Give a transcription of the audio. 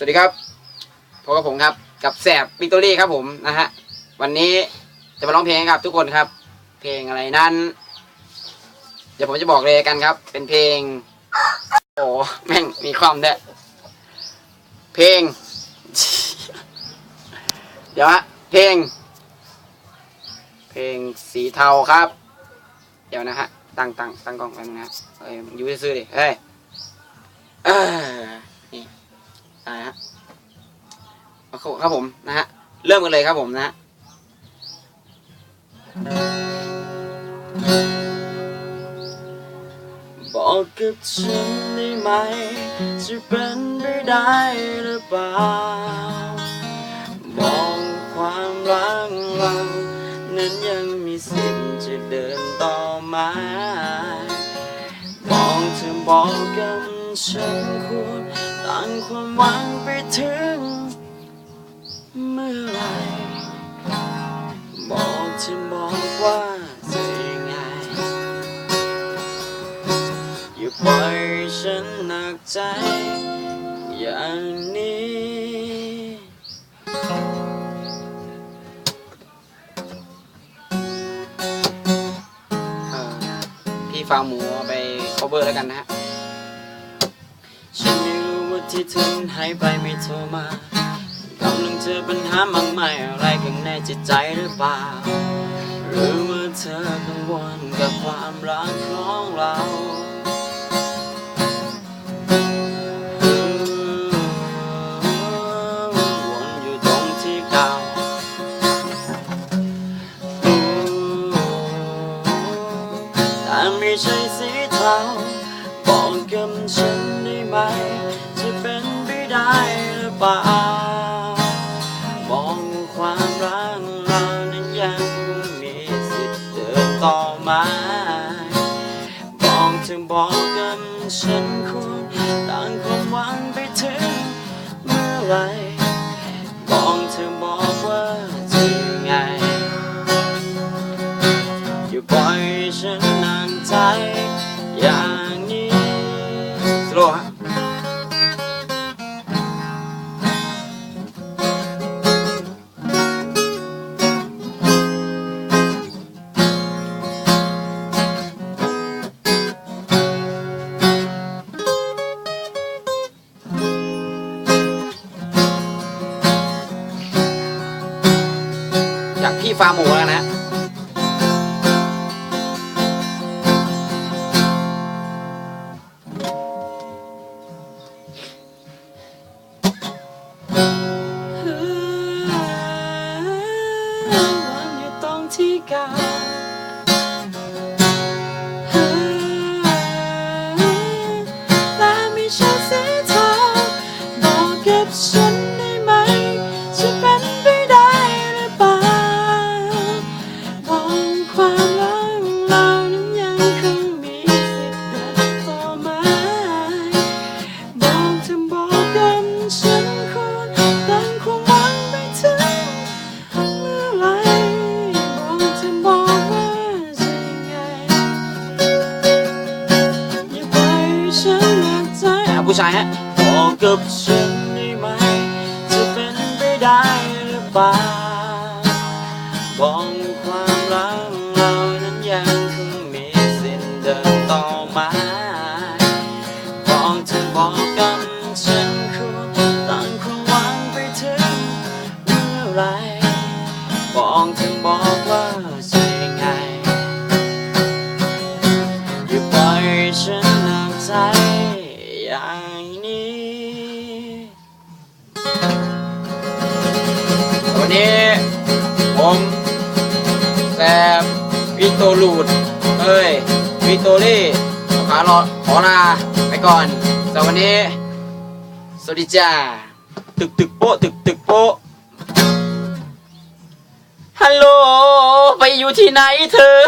สวัสดีครับพบกับผมครับ กับแสบวิกตอรี่ครับผมนะฮะ วันนี้จะมาร้องเพลงครับ ทุกคนครับ เพลงอะไรนั้น เดี๋ยวผมจะบอกเลยกันครับ เป็นเพลง โอ้แม่งมีความด้วยเพลง เดี๋ยวฮะ เพลง เพลงสีเทาครับ เดี๋ยวนะฮะ ตั้งตั้งตั้งกล้องแป๊บนึงนะเอ้ยอยู่ซื่อดิเฮ้ย ช่ฮะเอาเข้าครับผมนะฮะเริ่มกันเลยครับผมนะฮะบอกกับฉันได้ไหมจะเป็นไปได้หรือเปล่ามองความรักเรานั้นยังมีสิทธิ์จะเดินต่อมามองเธอบอกกับฉันควร ตั้งความหวังไปถึง เมื่อไรบอกเธอบอกว่าจะยังไง อย่าปล่อยฉันหนักใจ อย่างนี้พี่ฟาร์มหมูเอาไป cover แล้วกันนะฮะ ที่เธอหายไปไม่โทรมากำลังเจอปัญหามากมายอะไรข้างในจิตใจหรือเปล่า หรือว่าเธอกังวลกับความรักของเราวนอยู่ตรงที่เก่าแต่ไม่ใช่สีเทาบอกกับฉันได้ไหม หรือเปล่ามองความรักเรานั้นยังมีสิทธิ์เดินต่อมาบอกเธอบอกกันฉันควรต่างความหวังไปถึงเมื่อไหร ที่ฟาร์มหมูแล้วนะ ผู้ชายฮะบอกกับฉันได้ไหมจะเป็นไปได้หรือเปล่าบอกความรักเรานั้นยังคงมีสิทธิ์เดินต่อมาบอกเธอบอกกับฉันควรตั้งความหวังไปถึงเมื่อไรบอกเธอบอกว่า นี้วันนี้ ผมแซมวิโตลูดเอ้ยวิโตรี่ขารอขอลาไปก่อนสำหรับวันนี้ สวัสดีจ้า ตึกตึกโป๊ะตึกตึกโป๊ะฮัลโหล ไปอยู่ที่ไหนเธอ